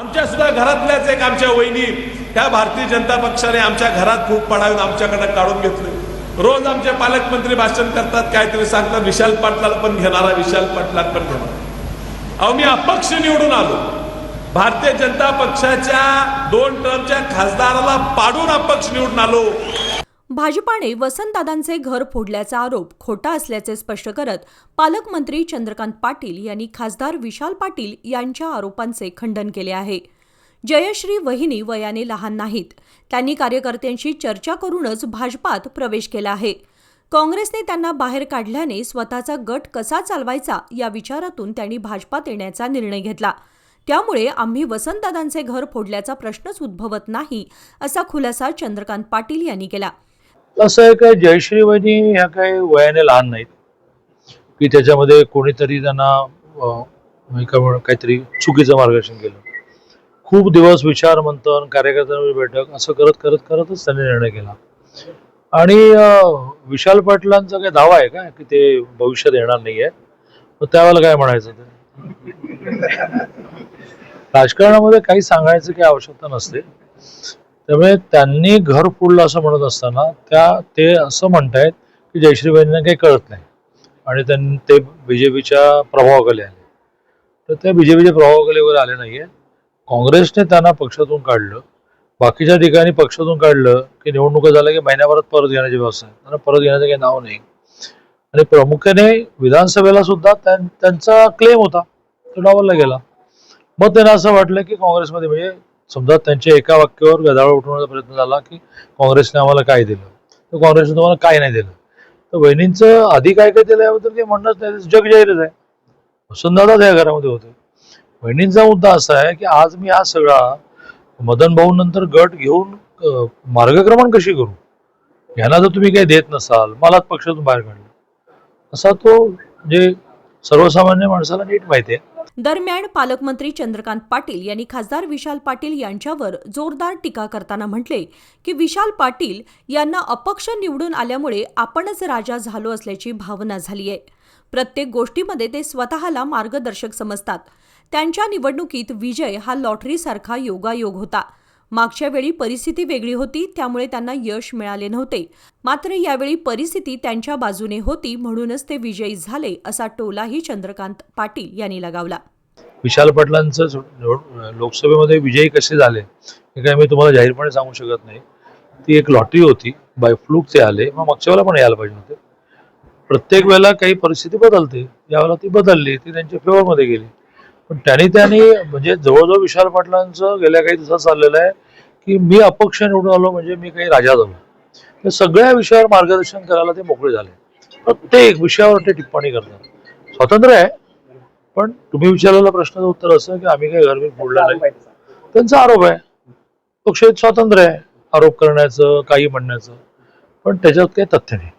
आमच्या सुद्धा घरातल्याच एक आमच्या वहिनी त्या भारतीय जनता पक्षाने आमच्या घरात खूप पडावून आमच्याकडे काढून घेतले. रोज आमचे पालकमंत्री भाषण करतात काहीतरी सांगतात विशाल पाटलाला पण घेणारा विशाल पाटलाला पण घेणार. अहो मी अपक्ष निवडून आलो. भारतीय जनता पक्षाच्या दोन टर्मच्या खासदाराला पाडून अपक्ष निवडून आलो. भाजपाने वसंतदादांचे घर फोडल्याचा आरोप खोटा असल्याचे स्पष्ट करत पालकमंत्री चंद्रकांत पाटील यांनी खासदार विशाल पाटील यांच्या आरोपांचे खंडन केले आहे. जयश्री वहिनी वयाने लहान नाहीत. त्यांनी कार्यकर्त्यांशी चर्चा करूनच भाजपात प्रवेश केला आहे. काँग्रेसने त्यांना बाहेर काढल्याने स्वतःचा गट कसा चालवायचा या विचारातून त्यांनी भाजपात येण्याचा निर्णय घेतला. त्यामुळे आम्ही वसंतदादांचे घर फोडल्याचा प्रश्नच उद्भवत नाही असा खुलासा चंद्रकांत पाटील यांनी केला. असं आहे काय जयश्री वहिनी ह्या काही वयाने लहान नाहीत. की त्याच्यामध्ये कोणीतरी त्यांना काहीतरी चुकीचं मार्गदर्शन केलं. खूप दिवस विचार मंथन कार्यकर्त्यांवर बैठक असं करत करत करतच त्यांनी निर्णय केला. आणि विशाल पाटलांचा काही दावा आहे का की ते भविष्यात येणार नाहीये? मग त्यावेळेला काय म्हणायचं ते? राजकारणामध्ये काही सांगायचं काही आवश्यकता नसते. त्यामुळे त्यांनी घर फोडलं असं म्हणत असताना त्या ते असं म्हणतायत की जयश्रीबाईंना काही कळत नाही. आणि त्यां ते बीजेपीच्या प्रभावाखाली आले. तर त्या बीजेपीच्या प्रभावाखाली वगैरे आले नाहीये. काँग्रेसने त्यांना पक्षातून काढलं. बाकीच्या ठिकाणी पक्षातून काढलं की निवडणुका झाल्या की महिन्याभरात परत घेण्याची व्यवस्था आहे. त्यांना परत घेण्याचं काही नाव नाही. आणि प्रामुख्याने विधानसभेला सुद्धा त्यांचा क्लेम होता. तो डावलला गेला. मग त्यांना असं वाटलं की काँग्रेसमध्ये म्हणजे समजा त्यांच्या एका वाक्यावर गदाळ उठवण्याचा प्रयत्न झाला की काँग्रेसने आम्हाला काय दिलं? तर काँग्रेसने तुम्हाला काय नाही दिलं? तर वहिनींचं आधी काय काय दिलं याबद्दल ते म्हणणंच नाही. जग जाहीरच आहे. वसंतदादाच त्या घरामध्ये होते. वहिनींचा मुद्दा असा आहे की आज मी हा सगळा मदन भाऊ नंतर गट घेऊन मार्गक्रमण कशी करू? यांना जर तुम्ही काही देत नसाल मलाच पक्षातून बाहेर काढलं. असा तो म्हणजे सर्वसामान्य माणसाला नीट माहिती आहे. दरम्यान पालकमंत्री चंद्रकांत पाटील यांनी खासदार विशाल पाटील यांच्यावर जोरदार टीका करताना म्हटले की विशाल पाटील यांना अपक्ष निवडून आल्यामुळे आपणच राजा झालो असल्याची भावना झाली आहे प्रत्येक गोष्टीमध्ये ते स्वतःला मार्गदर्शक समजतात. त्यांच्या निवडणुकीत विजय हा लॉटरीसारखा योगायोग होता. मागच्या वेळी परिस्थिती वेगळी होती त्यामुळे त्यांना यश मिळाले नव्हते. मात्र यावेळी परिस्थिती त्यांच्या बाजूने होती म्हणूनच ते विजयी झाले असा टोलाही चंद्रकांत पाटील यांनी लगावला. विशाल पाटलांचं लोकसभेमध्ये विजयी कसे झाले हे काय मी तुम्हाला जाहीरपणे सांगू शकत नाही. ती एक लॉटरी होती बाय फ्लूक ते आले मग मागच्या वेळेला पण यायला पाहिजे होते. प्रत्येक वेळेला काही परिस्थिती बदलते यावेळेला ती बदलली ती त्यांच्या फेवरमध्ये गेली. पण त्यांनी त्यांनी म्हणजे जवळजवळ विशाल पाटलांचं गेल्या काही दिवसात चाललेलं आहे की मी अपक्ष निवडून आलो म्हणजे मी काही राजा झालो तर सगळ्या विषयावर मार्गदर्शन करायला ते मोकळे झाले. प्रत्येक विषयावर ते टिप्पणी करतात. स्वातंत्र्य आहे पण तुम्ही विचारलेला प्रश्नाचं उत्तर असं की आम्ही काही घरबीर फोडलं नाही. त्यांचा आरोप आहे. पक्ष स्वातंत्र्य आहे आरोप करण्याचं काही म्हणण्याचं. पण त्याच्यात काही तथ्य नाही.